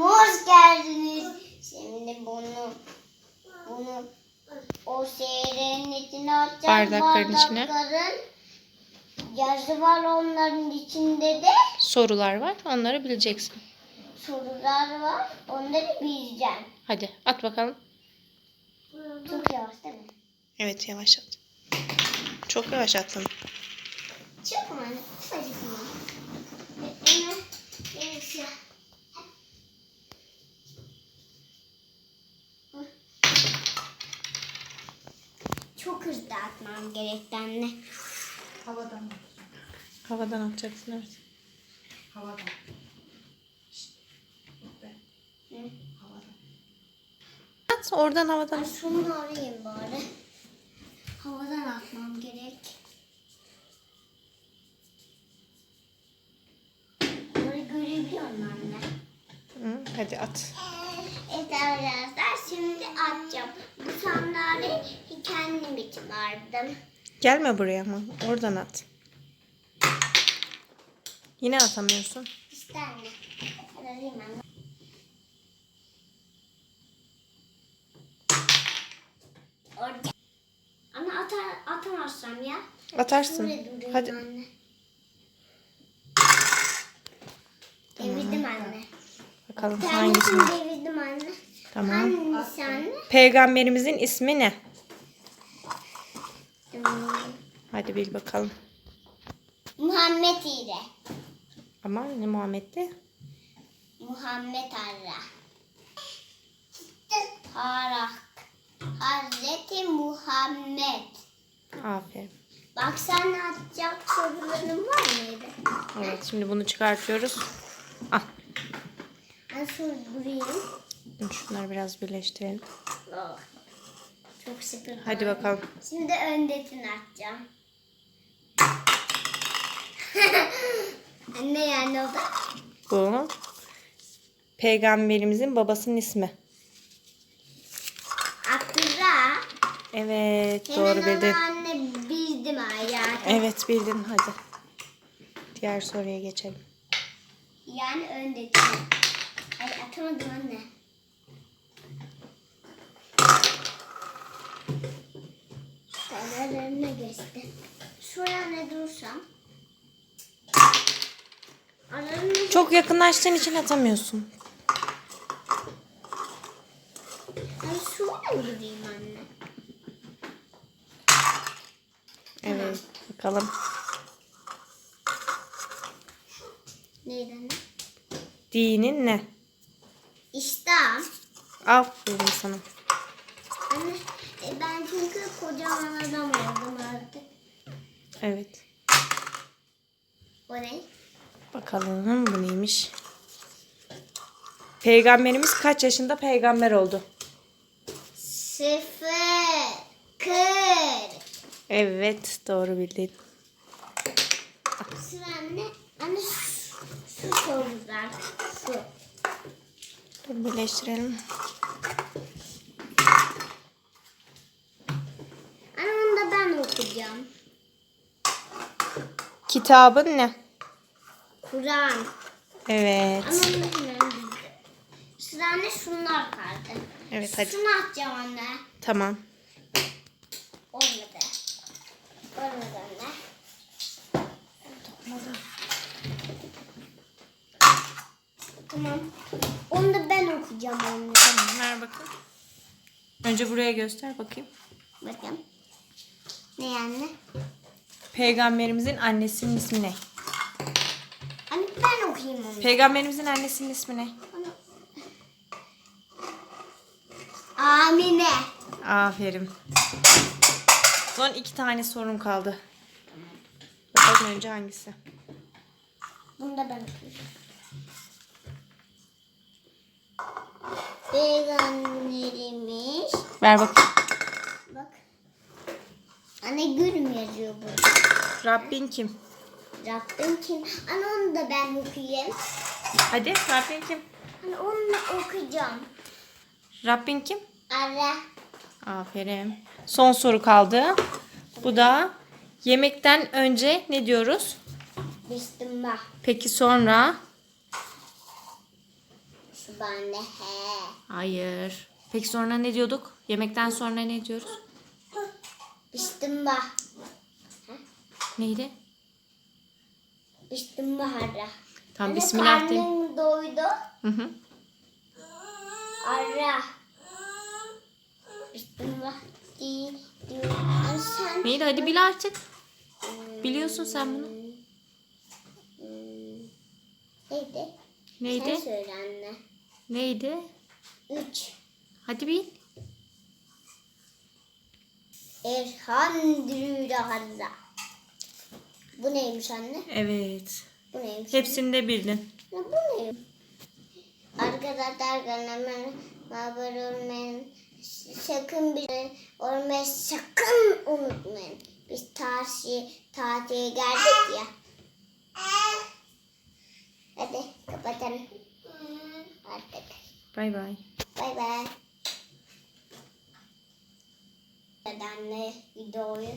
kanalıma hoş geldiniz. Şimdi bunu bunu o seyrenin içine atacağız. Bardakların içine. Yazı var onların içinde de Sorular var. Onları bileceksin. sorular var. Onları bileceğim. Hadi at bakalım. Çok yavaş değil mi? Evet yavaş at. Çok yavaş attın. Çok mu? mı? Hemen neyse. Çok hızlı atmam gerekti anne. Havadan. Havadan atacaksın evet. Havadan. Şşt. Havadan. At oradan havadan. Ben şunu arayayım bari. Havadan atmam gerek. Bunları görebiliyor musun anne? Hı, hadi at. Evet arkadaşlar şimdi atacağım. Sandalye kendim için vardım. Gelme buraya ama. Oradan at. Yine atamıyorsun. İşte anne. Orada. Ama atar, atamazsam ya. Atarsın. Hadi. anne. Devirdim anne. Bakalım hangisini. Tamam. Hangisi anne? Peygamberimizin ismi ne? Hadi bil bakalım. Muhammed ile. Ama ne Muhammed'di? Muhammed Arra. Tarak. Hazreti Muhammed. Aferin. Bak sen atacak soruların var mıydı? Evet şimdi bunu çıkartıyoruz. Ah. Ben şunu Dur, Şunları biraz birleştirelim. Oh. Çok sıkı. Hadi bakalım. Şimdi öndekini atacağım. Anne yani o da. Bu peygamberimizin babasının ismi. Akra. Evet doğru Hemen bildin. anne bildim hayatım. Evet bildin hadi. Diğer soruya geçelim. Yani öndeki. Ay atamadım anne. Önüne geçti. Şuraya ne dursam. Çok yakınlaştığın için atamıyorsun. Ay şuraya mı durayım anne? Evet bakalım. Neydi anne? Dinin ne? İştah. Aferin sana. Anne e, ben çünkü kocaman adam oldum artık. Evet. O ne? Bakalım bu neymiş? Peygamberimiz kaç yaşında peygamber oldu? Sıfır. Kır. Evet doğru bildin. Sıra anne. Anne şu, şu sorular. Şu. Dur birleştirelim. Anne onu da ben okuyacağım. Kitabın ne? Kur'an. Evet. Ama bildim. Sıra anne şunlar kaldı. Evet hadi. Şunu atacağım anne. Tamam. Olmadı. Olmadı anne. Tamam. Onu da ben okuyacağım anne. Tamam ver bakayım. Önce buraya göster bakayım. Bakın. Ne yani? Peygamberimizin annesinin ismi ne? Anne ben okuyayım onu. Peygamberimizin annesinin ismi ne? Amine. Aferin. Son iki tane sorum kaldı. Bakalım önce hangisi? Bunu da ben okuyayım. Peygamberimiz. Ver bakayım. Anne gülüm yazıyor burada. Rabbin kim? Rabbim kim? Anne onu da ben okuyayım. Hadi Rabbin kim? Anne onu da okuyacağım. Rabbin kim? Allah. Aferin. Son soru kaldı. Bu da yemekten önce ne diyoruz? Bismillah. Peki sonra? Şunu ben de. He. Hayır. Peki sonra ne diyorduk? Yemekten sonra ne diyoruz? Piştim bah. Neydi? Piştim baharda. Tam bismillah de. Karnım doydu. Hı hı. Ara. Piştim bah. Di, di. Anne sen... Neydi? Hadi bil artık. Biliyorsun sen bunu. Hmm, Neydi? Neydi? Sen söyle anne. Neydi? Üç. Hadi bil. Elhamdülillah. Bu neymiş anne? Evet. Bu neymiş? Hepsini de bildin. anne? Bu neymiş? Arkadaşlar kanalıma abone olmayın. Sakın bir olmayı sakın unutmayın. Biz tatil, tatile geldik ya. Hadi kapatalım. Artık. Bay bay. Bay bay. Anne videoyu